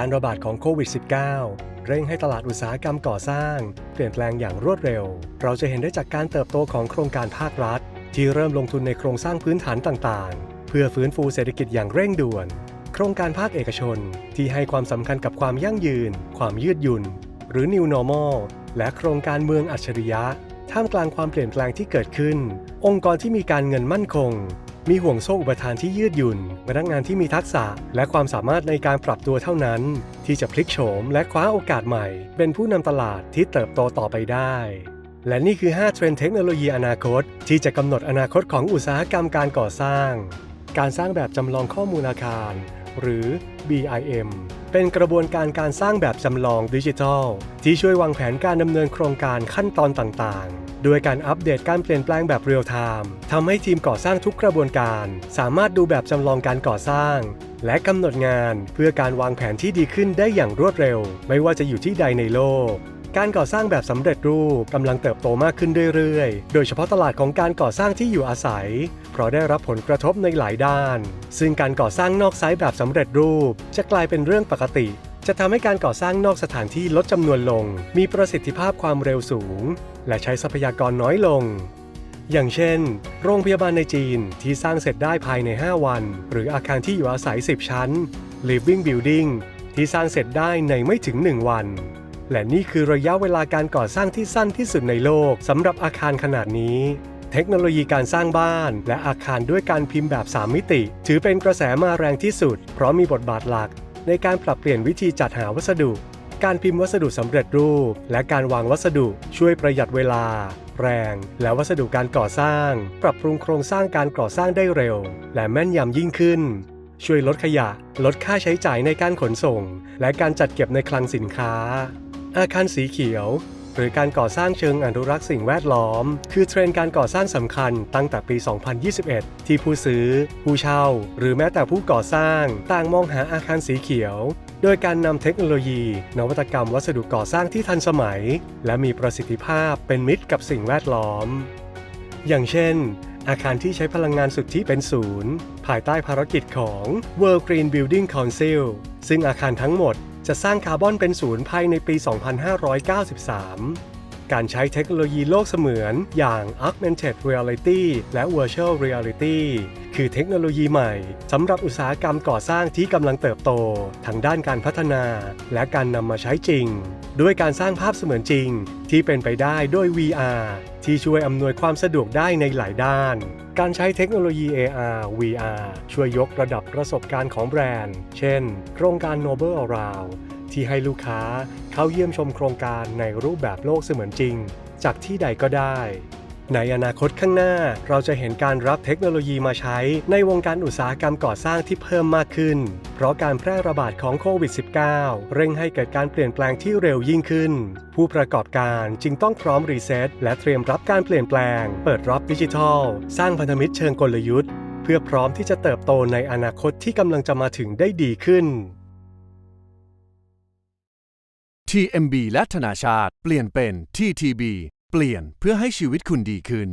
การระบาดของโควิด -19 เร่งให้ตลาดอุตสาหกรรมก่อสร้าง เปลี่ยนแปลงอย่างรวดเร็ว เราจะเห็นได้จากการเติบโตของโครงการภาครัฐ ที่เริ่มลงทุนในโครงสร้างพื้นฐานต่างๆ เพื่อฟื้นฟูเศรษฐกิจอย่างเร่งด่วน โครงการภาคเอกชน ที่ให้ความสำคัญกับความยั่งยืน ความยืดหยุ่น หรือ New Normal และโครงการเมืองอัจฉริยะ ท่ามกลางความเปลี่ยนแปลงที่เกิดขึ้น องค์กรที่มีการเงินมั่นคง มีห่วงโซ่อุปทานที่ยืดหยุ่นพนักงานที่มีทักษะ และความสามารถในการปรับตัวเท่านั้น ที่จะพลิกโฉมและคว้าโอกาสใหม่ เป็นผู้นำตลาดที่เติบโตต่อไปได้ และนี่คือ 5 เทรนด์เทคโนโลยีอนาคต ที่จะกำหนดอนาคตของอุตสาหกรรมการก่อสร้าง การสร้างแบบจำลองข้อมูลอาคาร หรือ BIM เป็นกระบวนการการสร้างแบบจำลองดิจิทัล ที่ช่วยวางแผนการดำเนินโครงการขั้นตอนต่างๆด้วยการอัปเดตการเปลี่ยนแปลงแบบเรียลไทม์ทำให้ทีมก่อสร้างทุกกระบวนการ สามารถดูแบบจำลองการก่อสร้าง และกำหนดงานเพื่อการวางแผนที่ดีขึ้นได้อย่างรวดเร็ว ไม่ว่าจะอยู่ที่ใดในโลก การก่อสร้างแบบสำเร็จรูปกำลังเติบโตมากขึ้นเรื่อยๆ โดยเฉพาะตลาดของการก่อสร้างที่อยู่อาศัย เพราะได้รับผลกระทบในหลายด้าน ซึ่งการก่อสร้างนอกไซต์แบบสำเร็จรูป จะกลายเป็นเรื่องปกติ จะทำให้การก่อสร้างนอกสถานที่ลดจำนวนลง มีประสิทธิภาพความเร็วสูง และใช้ทรัพยากรน้อยลงอย่างเช่น โรงพยาบาลในจีนที่สร้างเสร็จได้ภายใน 5 วัน หรืออาคารที่อยู่อาศัย 10 ชั้น Living Building ที่สร้างเสร็จได้ในไม่ถึง 1 วัน และนี่คือระยะเวลาการก่อสร้างที่สั้นที่สุดในโลกสำหรับอาคารขนาดนี้ เทคโนโลยีการสร้างบ้าน และอาคารด้วยการพิมพ์แบบ 3 มิติ ถือเป็นกระแสมาแรงที่สุด เพราะมีบทบาทหลัก ในการปรับเปลี่ยนวิธีจัดหาวัสดุ การพิมพ์วัสดุสำเร็จรูป และการวางวัสดุช่วยประหยัดเวลา แรง และวัสดุการก่อสร้าง ปรับปรุงโครงสร้างการก่อสร้างได้เร็ว และแม่นยำยิ่งขึ้นช่วยลดขยะ ลดค่าใช้จ่ายในการขนส่ง และการจัดเก็บในคลังสินค้า อาคารสีเขียว หรือการก่อสร้างเชิงอนุรักษ์สิ่งแวดล้อม คือเทรนด์การก่อสร้างสำคัญตั้งแต่ปี 2021 ที่ผู้ซื้อ ผู้เช่า หรือแม้แต่ผู้ก่อสร้าง ต่างมองหาอาคารสีเขียว โดยการนำเทคโนโลยี นวัตกรรมวัสดุก่อสร้างที่ทันสมัย และมีประสิทธิภาพเป็นมิตรกับสิ่งแวดล้อม อย่างเช่นอาคารที่ใช้พลังงานสุทธิเป็นศูนย์ ภายใต้ภารกิจของ World Green Building Council ซึ่งอาคารทั้งหมด จะสร้างคาร์บอนเป็นศูนย์ภายในปี 2593 การใช้เทคโนโลยีโลกเสมือนอย่าง Augmented Reality และ Virtual Reality คือเทคโนโลยีใหม่สำหรับอุตสาหกรรมก่อสร้างที่กำลังเติบโตทั้งด้านการพัฒนา และการนำมาใช้จริง ด้วยการสร้างภาพเสมือนจริง ที่เป็นไปได้ด้วย VR ที่ช่วยอำนวยความสะดวกได้ในหลายด้าน การใช้เทคโนโลยี AR VR ช่วยยกระดับประสบการณ์ของแบรนด์ เช่น โครงการ Noble Around ที่ให้ลูกค้าเข้าเยี่ยมชมโครงการในรูปแบบโลกเสมือนจริง จากที่ใดก็ได้ ในอนาคตข้างหน้า เราจะเห็นการรับเทคโนโลยีมาใช้ในวงการอุตสาหกรรมก่อสร้างที่เพิ่มมากขึ้น เพราะการแพร่ระบาดของโควิด -19 เร่งให้เกิดการเปลี่ยนแปลงที่เร็วยิ่งขึ้น ผู้ประกอบการจึงต้องพร้อมรีเซ็ตและเตรียมรับการเปลี่ยนแปลง เปิดรับดิจิทัล สร้างพันธมิตรเชิงกลยุทธ์ เพื่อพร้อมที่จะเติบโตในอนาคตที่กำลังจะมาถึงได้ดีขึ้น TMB และธนาชาติเปลี่ยนเป็น TTB เปลี่ยนเพื่อให้ชีวิตคุณดีขึ้น